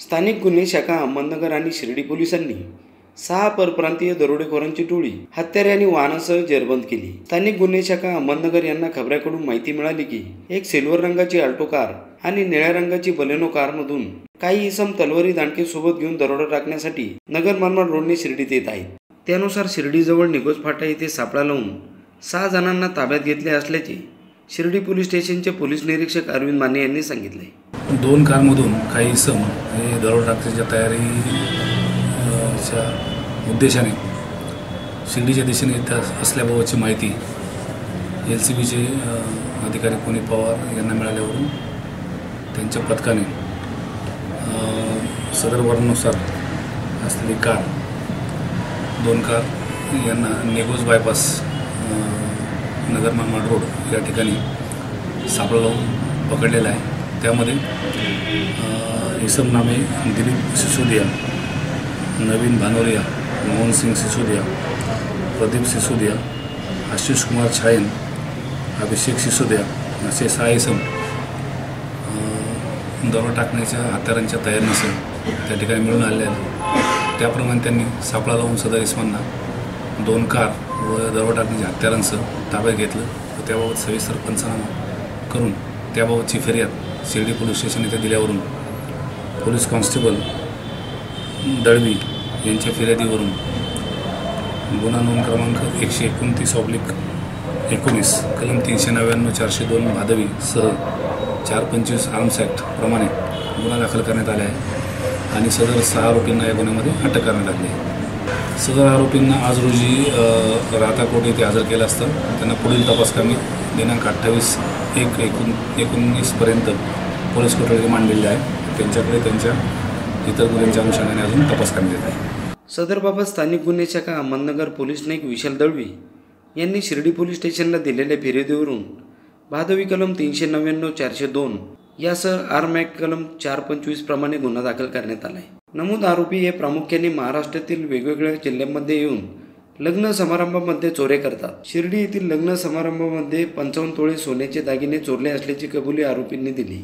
स्थानिक गुन्हे शाखा अहमदनगर आणि शिर्डी पोलिसांनी सहा परप्रांतीय दरोडेखोरांची टोळी हत्यारे आणि वाहनासह जेरबंद केली. स्थानिक गुन्हे शाखा अहमदनगर यांना खबऱ्याकडून माहिती मिळाली की एक सिल्वर रंगाची अल्टो कार आणि निळ्या रंगाची बलेनो कारमधून काही इसम तलवारी दांडके सोबत घेऊन दरोडा टाकण्यासाठी नगर मनमाड रोडने शिर्डीत येत आहेत. त्यानुसार शिर्डीजवळ निगोज फाटा येथे सापळा लावून सहा जणांना ताब्यात घेतले असल्याचे शिर्डी पोलीस स्टेशनचे पोलीस निरीक्षक अरविंद माने यांनी सांगितले. दोन कारमधून काही इसम हे दरोड टाकण्याच्या तयारी च्या उद्देशाने शिर्डीच्या दिशेने येत असल्याबाबतची माहिती एल सी बीचे अधिकारी पुणे पवार यांना मिळाल्यावरून त्यांच्या पथकाने सदर वर्णानुसार असलेली कार दोन कार यांना नेगोज बायपास नगर मनमाड रोड या ठिकाणी सापळा लावून पकडलेला आहे. त्यामध्ये इसमनामे इसम नामे दिलीप सिसोदिया नवीन भानोरिया मोहनसिंग सिसोदिया प्रदीप सिसोदिया आशिष कुमार छायन अभिषेक सिसोदिया असे सहा इसम दरोडा टाकण्याच्या हत्यारांच्या तयारीनुसार त्या ठिकाणी मिळून आले आहेत. त्याप्रमाणे त्यांनी सापळा लावून सदर इसमांना दोन कार व दरोडा टाकण्याच्या हत्यारांसह ताब्यात घेतलं व त्याबाबत सविस्तर पंचनामा करून त्याबाबतची फिर्याद शिर्डी पोलीस स्टेशन येथे दिल्यावरून पोलीस कॉन्स्टेबल दळवी यांच्या फिर्यादीवरून गुन्हा नोंद क्रमांक एकशे एकोणतीस ऑब्लिक एकोणीस कलम तीनशे नव्याण्णव चारशे दोन भादवी सह चार पंचवीस आर्म्स ॲक्ट प्रमाणे गुन्हा दाखल करण्यात आला आहे आणि सदर सहा आरोपींना या गुन्ह्यामध्ये अटक करण्यात आली आहे. सदर आरोपींना आज रोजी राहता कोर्ट येथे हजर केलं असतं. त्यांना पुढील तपासकामी दिनांक अठ्ठावीस एक एकूण एकोणीसपर्यंत पोलीस कोठडी मांडलेली आहे. त्यांच्याकडे त्यांच्या इतर गुन्ह्यांच्या अनुषंगाने अजून तपास करण्यात येत आहे. सदरबाबत स्थानिक गुन्हे शाखा अहमदनगर पोलीस नाईक विशाल दळवी यांनी शिर्डी पोलीस स्टेशनला दिलेल्या फिर्यादीवरून भादवी कलम तीनशे नव्याण्णव चारशे दोन यासह आरमॅक कलम चार पंचवीस प्रमाणे गुन्हा दाखल करण्यात आला आहे नमूद आरोपी हे प्रामुख्याने महाराष्ट्रातील वेगवेगळ्या जिल्ह्यांमध्ये येऊन लग्न समारंभामध्ये चोरे करतात. शिर्डी येथील लग्न समारंभामध्ये पंचावन्न तोळे सोन्याचे दागिने चोरले असल्याची कबुली आरोपींनी दिली.